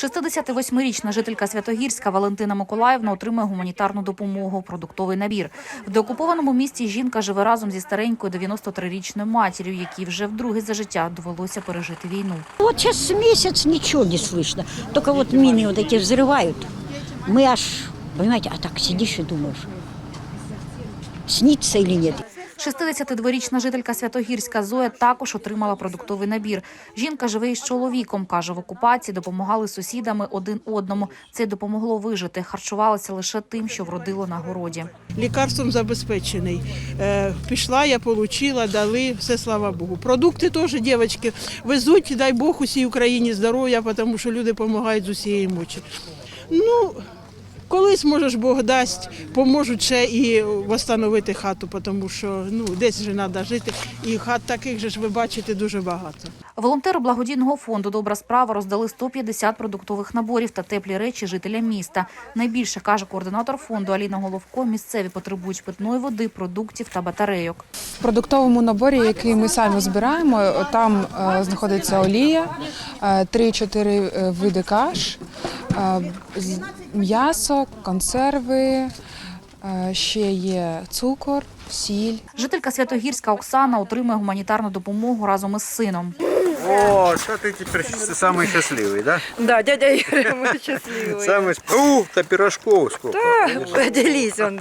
68-річна жителька Святогірська Валентина Миколаївна отримує гуманітарну допомогу, продуктовий набір. В деокупованому місті жінка живе разом зі старенькою 93-річною матір'ю, якій вже вдруге за життя довелося пережити війну. Вот сейчас месяц ничего не слышно. Только вот мины вот эти взрывают. Мы аж, понимаете, а так сидишь и думаешь, снится или нет. 62-річна жителька Святогірська Зоя також отримала продуктовий набір. Жінка живе із чоловіком. каже, в окупації допомагали сусідами один одному. Це допомогло вижити. Харчувалася лише тим, що вродило на городі. лікарством забезпечений. Е, пішла, я отримала, дали, все слава Богу. Продукти теж, дівчатки, везуть, дай Бог усій Україні здоров'я, тому що люди допомагають з усієї мочі. Ну, колись, може Бог дасть, поможуть ще і встановити хату, тому що ну, десь же треба жити. І хат таких же ж ви бачите дуже багато. Волонтери благодійного фонду Добра справа роздали 150 продуктових наборів та теплі речі жителям міста. Найбільше каже координатор фонду Аліна Головко. Місцеві потребують питної води, продуктів та батарейок. В продуктовому наборі, який ми самі збираємо, там е, знаходиться олія, е, 3-4 е, види каш, е, м'ясо, консерви, е, ще є цукор, сіль. Жителька Святогірська Оксана отримує гуманітарну допомогу разом із сином. О, что ты теперь самый счастливый, да? Да, дядя Юра, мы счастливые. Самый... Ух, то пирожков сколько. Поделись он.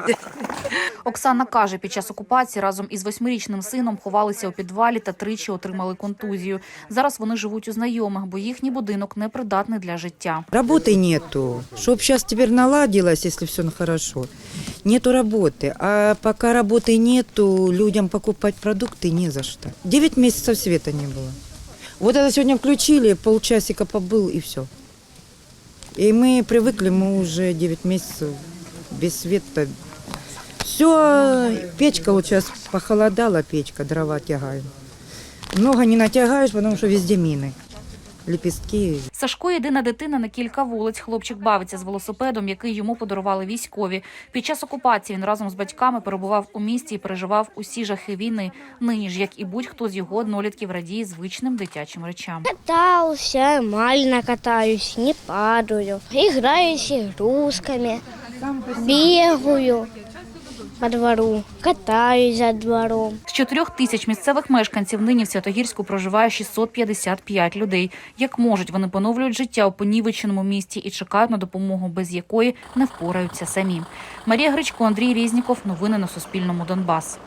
Оксана каже, під час окупації разом із восьмирічним сином ховалися у підвалі та тричі отримали контузію. Зараз вони живуть у знайомих, бо їхній будинок непридатний для життя. Работы нету. Чтоб сейчас теперь наладилось, если все хорошо. Нету работы. А пока работы нету, людям покупать продукты не за что. Девять месяцев света не было. Вот это сегодня включили, полчасика побыл и все. И мы привыкли, мы уже 9 месяцев без света. все, печка вот сейчас похолодала, печка, дрова тягаем. Много не натягаешь, потому что везде мины. Лепестки, Сашко єдина дитина на кілька вулиць. Хлопчик бавиться з велосипедом, який йому подарували військові. Під час окупації він разом з батьками перебував у місті і переживав усі жахи війни. Нині ж, як і будь-хто з його однолітків, радіє звичним дитячим речам. Катался, нормально катаюсь, не падаю. Играю с игрушками, бегаю по двору, катаюсь за двором. З чотирьох тисяч місцевих мешканців нині в Святогірську проживає 655 людей. Як можуть, вони поновлюють життя у понівеченому місті і чекають на допомогу, без якої не впораються самі. Марія Гречко, Андрій Різніков. Новини на Суспільному. Донбас.